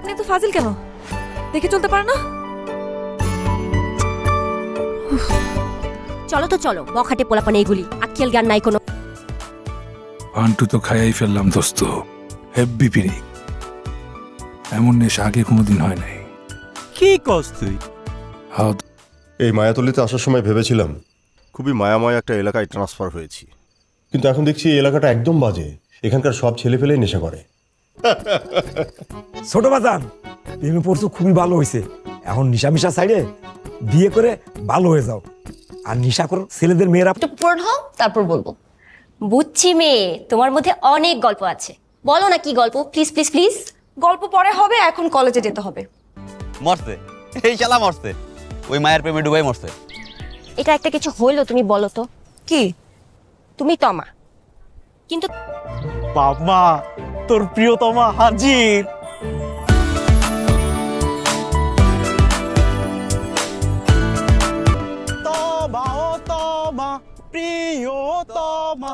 আপনি তো ফাজিল কেন? দেখে চলতে পারে না? চলো তো চলো বখাটে পোলাপানে এগুলি। আক্কেল জ্ঞান নাই কোনো। পান্টু তো খাইয়াই ফেললাম দোস্ত। হেব্বি পিরি এমন নেশা আগে কোনোদিন হয় নাই। কি কস তুই? এই মায়াতলিতে আসার সময় ভেবেছিলাম খুবই মায়াময় একটা এলাকায় ট্রান্সফার হয়েছি। কিন্তু এখন দেখছি এই এলাকাটা একদম বাজে। এখানকার সব ছেলে ফেলেই নেশা করে। ছোট বাজান প্রেমে পড়ছো খুবই ভালো হয়েছে এখন নিশা মিশা সাইডে বিয়ে করে ভালো হয়ে যাও। আর নিশা করো ছেলেদের মেয়েরা একটু পূরণ হও তারপর বলব। বুঝছি মেয়ে তোমার মধ্যে অনেক গল্প আছে। বলো না কি গল্প? প্লিজ প্লিজ প্লিজ গল্প পরে হবে এখন কলেজে যেতে হবে। মরছে। এই শালা মরছে। ওই মায়ের প্রেমে ডুবাই মরছে। এটা একটা কিছু হইল তুমি বলো তো। কি? তুমি তমা কিন্তু বাবা তোর প্রিয়তমা হাজির।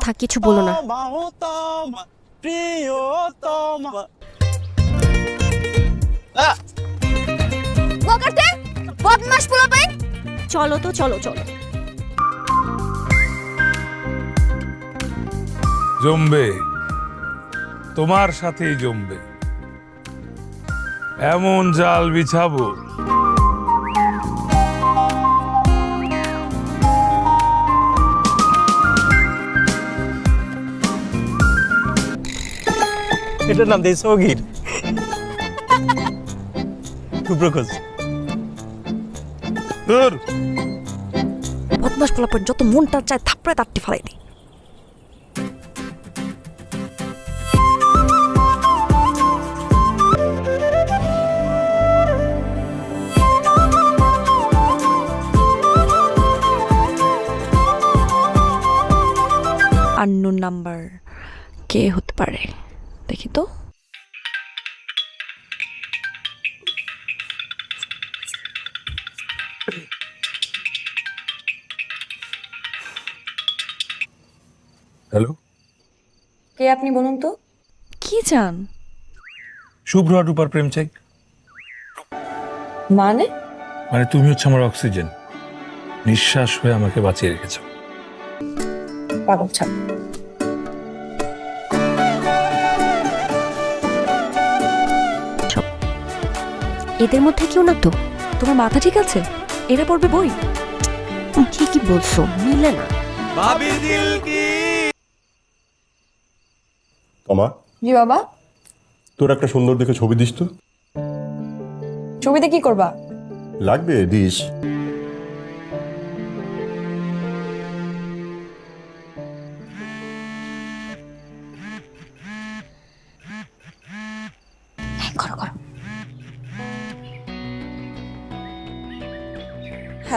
থাক কিছু বলো না। বদমাস পোলাপাই চলো তো চলো চলো। জমবে তোমার সাথেই জমবে। এমন জাল বিছাবো। এটার নাম দেই সগির। খুব প্রকোজ ধুর, বদমাস পোলাপন যত মনটা চায় থাপড়ে তাপটি ফেলাই দিই নাম্বার কে হতে পারে? দেখি তো। হ্যালো কে আপনি বলুন তো? কি চান? শুভ্র আর রূপার প্রেম চাই। মানে? মানে তুমি হচ্ছে আমার অক্সিজেন। নিঃশ্বাস হয়ে আমাকে বাঁচিয়ে রেখেছো। পাগল ছাড় এদের মধ্যে কেউ না তো তোমার মাথা ঠিক আছে? এরা পড়বে বই? ঠিকই বলছো মিলে না। ভাবি দিল কি? তমা জি বাবা। তোর একটা সুন্দর দেখে ছবি দিস তো। ছবিতে কি করবা? লাগবে দিস।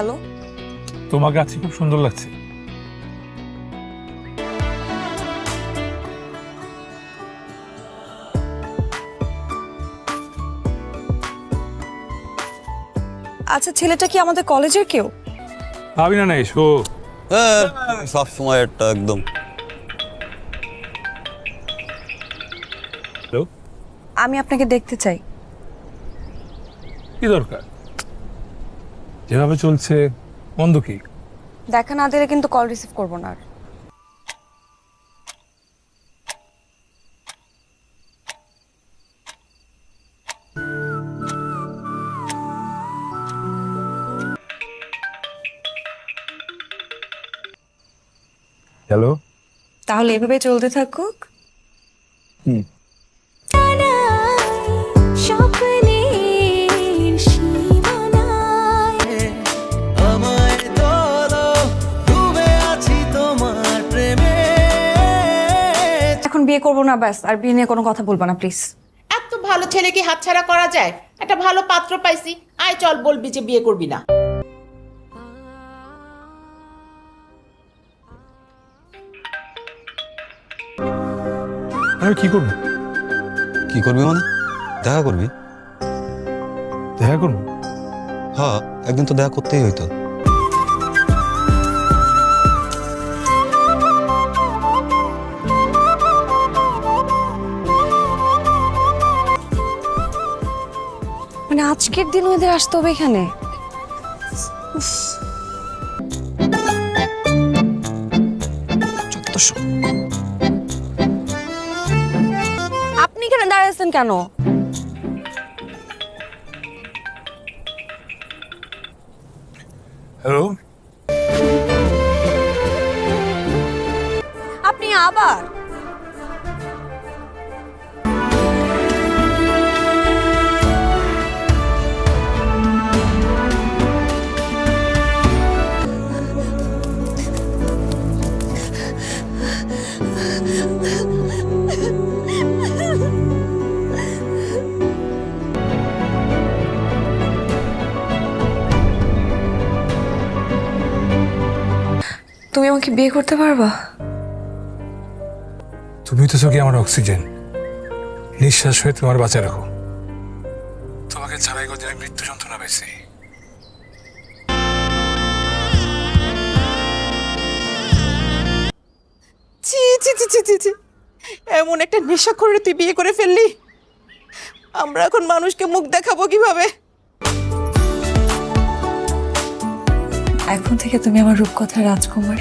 হ্যালো। তোমাকে আজকে খুব সুন্দর লাগছে। আচ্ছা ছেলেটা কি আমাদের কলেজের কেউ? ভাবি না নাই শো সব সময় একটা একদম। হ্যালো। আমি আপনাকে দেখতে চাই। কি দরকার? যেভাবে চলছে বন্ধ কি? দেখা না দিলে কিন্তু কল রিসিভ করব না আর। হ্যালো তাহলে এভাবে চলতে থাকুক। হুম। বিয়ে করব না ব্যাস আর বিয়ে নিয়ে কোনো কথা বলব না প্লিজ এত ভালো ছেলে কি হাতছাড়া করা যায়? একটা ভালো পাত্র পাইছি আয় চল বলবি যে বিয়ে করবি না। আমি কি করব? কি করবি মানে? দেখা করবি? দেখা করব? হ্যাঁ একদিন তো দেখা করতেই হইতো। মানে আজকের দিন ওদের আসতে হবে এখানে। আপনি এখানে দাঁড়িয়েছেন কেন? হ্যালো আপনি আবার? তুমি আমাকে বিয়ে করতে পারবা? তুমি তো চোখে আমার অক্সিজেন। নিঃশ্বাস হয়ে তোমার বাঁচা রাখো। তোমাকে ছাড়াই কদিন আমি মৃত্যু যন্ত্রণা পাইছি ছি ছি ছি ছি ছি ছি। এমন একটা নেশা করে তুই বিয়ে করে ফেললি? আমরা এখন মানুষকে মুখ দেখাবো কীভাবে? এখন থেকে তুমি আমার রূপকথার রাজকুমার।